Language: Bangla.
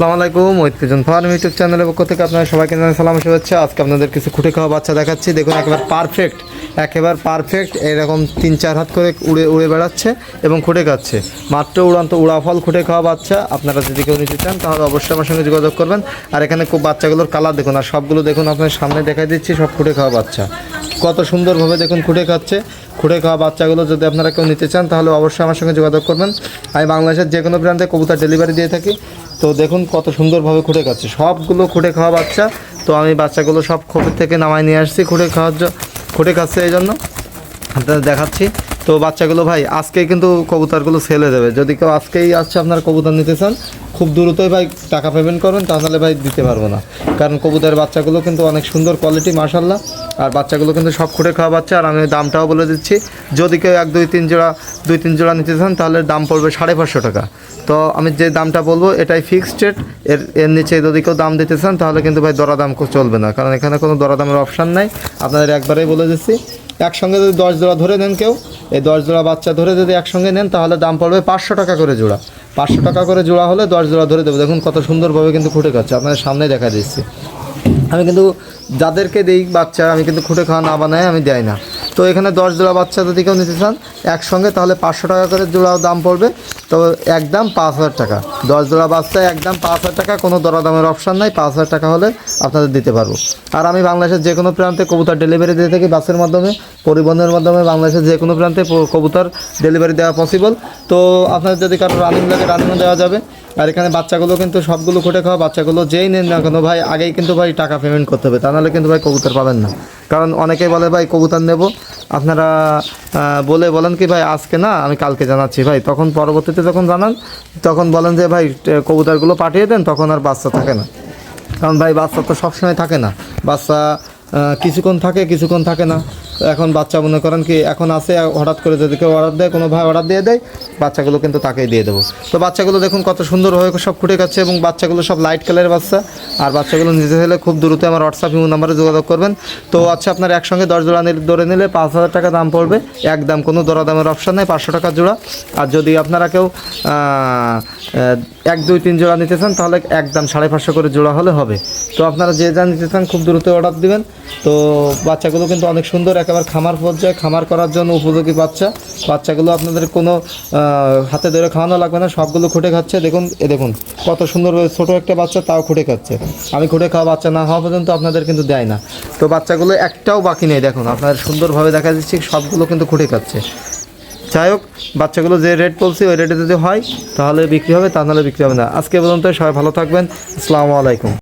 আসসালামু আলাইকুম ঐতিহ্য ফার্ম ইউটিউব চ্যানেলের পক্ষ থেকে আপনারা সবাইকে জানাই সালাম শুভেচ্ছা। আজকে আপনাদের কিছু খুঁটে খাওয়া বাচ্চা দেখাচ্ছি। দেখুন, একেবারে পারফেক্ট একেবারে পারফেক্ট এরকম তিন চার হাত করে উড়ে উড়ে বেড়াচ্ছে এবং খুঁটে খাচ্ছে। মাত্র উড়ান্ত উড়াফল খুঁটে খাওয়া বাচ্চা। আপনারা যদি কেউ নিতে চান, তাহলে অবশ্যই আমার সঙ্গে যোগাযোগ করবেন। আর এখানে খুব বাচ্চাগুলোর কালার দেখুন, আর সবগুলো দেখুন আপনার সামনে দেখাই দিচ্ছি, সব খুঁটে খাওয়া বাচ্চা। কত সুন্দরভাবে দেখুন খুঁটে খাচ্ছে। খুঁড়ে খাওয়া বাচ্চাগুলো যদি আপনারা কেউ নিতে চান, তাহলে অবশ্যই আমার সঙ্গে যোগাযোগ করবেন। আমি বাংলাদেশের যে কোনো ব্র্যান্ডে কবুতর ডেলিভারি দিয়ে থাকি। তো দেখুন কত সুন্দরভাবে খুঁটে খাচ্ছে। সবগুলো খুঁটে খাওয়া বাচ্চা। তো আমি বাচ্চাগুলো সব খোপের থেকে নামায় নিয়ে আসছি খুঁটে খাওয়ার জন্য খুঁটে খাচ্ছে এই জন্য। আপনাদের দেখাচ্ছি। তো বাচ্চাগুলো ভাই আজকে কিন্তু কবুতরগুলো সেলে দেবে যদি কেউ আজকেই আসছে আপনার কবুতর নিতে চান, খুব দ্রুতই ভাই টাকা পেমেন্ট করবেন তাহলে ভাই দিতে পারব না। কারণ কবুতরের বাচ্চাগুলো কিন্তু অনেক সুন্দর কোয়ালিটি মার্শাল্লাহ আর বাচ্চাগুলো কিন্তু সব খুঁটে খাওয়া বাচ্চা, আর আমি দামটাও বলে দিচ্ছি। যদি কেউ এক, দুই, তিন জোড়া, দুই, তিন জোড়া নিতে চান, তাহলে দাম পড়বে সাড়ে পাঁচশো টাকা। তো আমি যে দামটা বলব, এটাই ফিক্সড রেট এর এর নিচে যদি কেউ দাম দিতে চান, তাহলে কিন্তু ভাই দরাদাম চলবে না। কারণ এখানে কোনো দরাদামের অপশান নাই। আপনাদের একবারেই বলে দিচ্ছি, একসঙ্গে যদি দশ জোড়া ধরে নেন কেউ এই দশ জোড়া বাচ্চা ধরে যদি একসঙ্গে নেন, তাহলে দাম পড়বে পাঁচশো টাকা করে জোড়া। পাঁচশো টাকা করে জোড়া হলে দশ জোড়া ধরে দেবো। দেখুন কত সুন্দরভাবে কিন্তু খুঁটে খাচ্ছে। আপনাদের সামনে দেখা দিচ্ছি। আমি কিন্তু যাদেরকে দিই বাচ্চা, আমি কিন্তু খুঁটে খাওয়া না বানাই আমি দেয় না। তো এখানে দশ জোড়া বাচ্চা যদি কেউ নিতে চান একসঙ্গে, তাহলে পাঁচশো টাকা করে জোড়া দাম পড়বে। তো একদম পাঁচ হাজার টাকা। দশ জোড়া বাচ্চা, একদম পাঁচ হাজার টাকা, কোনো দরাদামের অপশান নাই, পাঁচ হাজার টাকা হলে আপনাদের দিতে পারব। আর আমি বাংলাদেশের যে কোনো প্রান্তে কবুতর ডেলিভারি দিয়ে থাকি বাসের মাধ্যমে, পরিবহনের মাধ্যমে বাংলাদেশের যে কোনো প্রান্তে কবুতর ডেলিভারি দেওয়া পসিবল তো আপনাদের যদি কারও রানিং লাগে রানিংও দেওয়া যাবে। আর এখানে বাচ্চাগুলো কিন্তু সবগুলো খুঁটে খাওয়া বাচ্চাগুলো যেই নেন না কেন ভাই, আগেই কিন্তু ভাই টাকা পেমেন্ট করতে হবে। তা নাহলে কিন্তু ভাই কবুতর পাবেন না। কারণ অনেকেই বলে ভাই, কবুতর নেব। আপনারা বলে বলেন কি ভাই, আজকে না, আমি কালকে জানাচ্ছি ভাই। তখন পরবর্তীতে যখন জানান, তখন বলেন যে ভাই কবুতরগুলো পাঠিয়ে দেন। তখন আর বাচ্চা থাকে না। কারণ ভাই, বাচ্চা তো সবসময় থাকে না। বাচ্চা কিছুক্ষণ থাকে কিছুক্ষণ থাকে না। এখন বাচ্চা মনে করেন কি, এখন আসে হঠাৎ করে যদি কেউ অর্ডার দেয়, কোনো ভাই অর্ডার দিয়ে দেয়, বাচ্চাগুলো কিন্তু তাকেই দিয়ে দেবো। তো বাচ্চাগুলো দেখুন কত সুন্দর হয়ে সব ফুটে খাচ্ছে এবং বাচ্চাগুলো সব লাইট কালারের বাচ্চা। আর বাচ্চাগুলো নিতে হলে খুব দ্রুত আমার হোয়াটসঅ্যাপ ইমো নাম্বারে যোগাযোগ করবেন। তো আচ্ছা আপনার একসঙ্গে দশ জোড়া ধরে নিলে পাঁচ হাজার টাকা দাম পড়বে। একদম কোনো দরাদামের অপশান নেই, পাঁচশো টাকা জোড়া। আর যদি আপনারা কেউ এক, দুই, তিন জোড়া নিতে চান, তাহলে একদম সাড়ে পাঁচশো করে জোড়া হলে হবে। তো আপনারা যে যা নিতে চান, খুব দ্রুত অর্ডার দিবেন। তো বাচ্চাগুলো কিন্তু অনেক সুন্দর, একেবারে খামার পর্যায়ে, খামার করার জন্য উপযোগী বাচ্চা। বাচ্চাগুলো আপনাদের কোনো হাতে ধরে খাওয়ানো লাগবে না, সবগুলো খুঁটে খাচ্ছে। দেখুন, এ দেখুন, কত সুন্দর ছোট একটা বাচ্চা, তাও খুঁটে খাচ্ছে। আমি খুঁটে খাওয়া বাচ্চা না হওয়া পর্যন্ত আপনাদের কিন্তু দেয় না। তো বাচ্চাগুলো একটাও বাকি নেই, দেখুন আপনার সুন্দরভাবে দেখা যাচ্ছে, সবগুলো কিন্তু খুঁটে খাচ্ছে। যাই হোক, বাচ্চাগুলো যে রেট বলছি, ওই রেটে যদি হয়, তাহলে বিক্রি হবে, তা নাহলে বিক্রি হবে না। আজকে পর্যন্ত সবাই ভালো থাকবেন। আসসালামু আলাইকুম।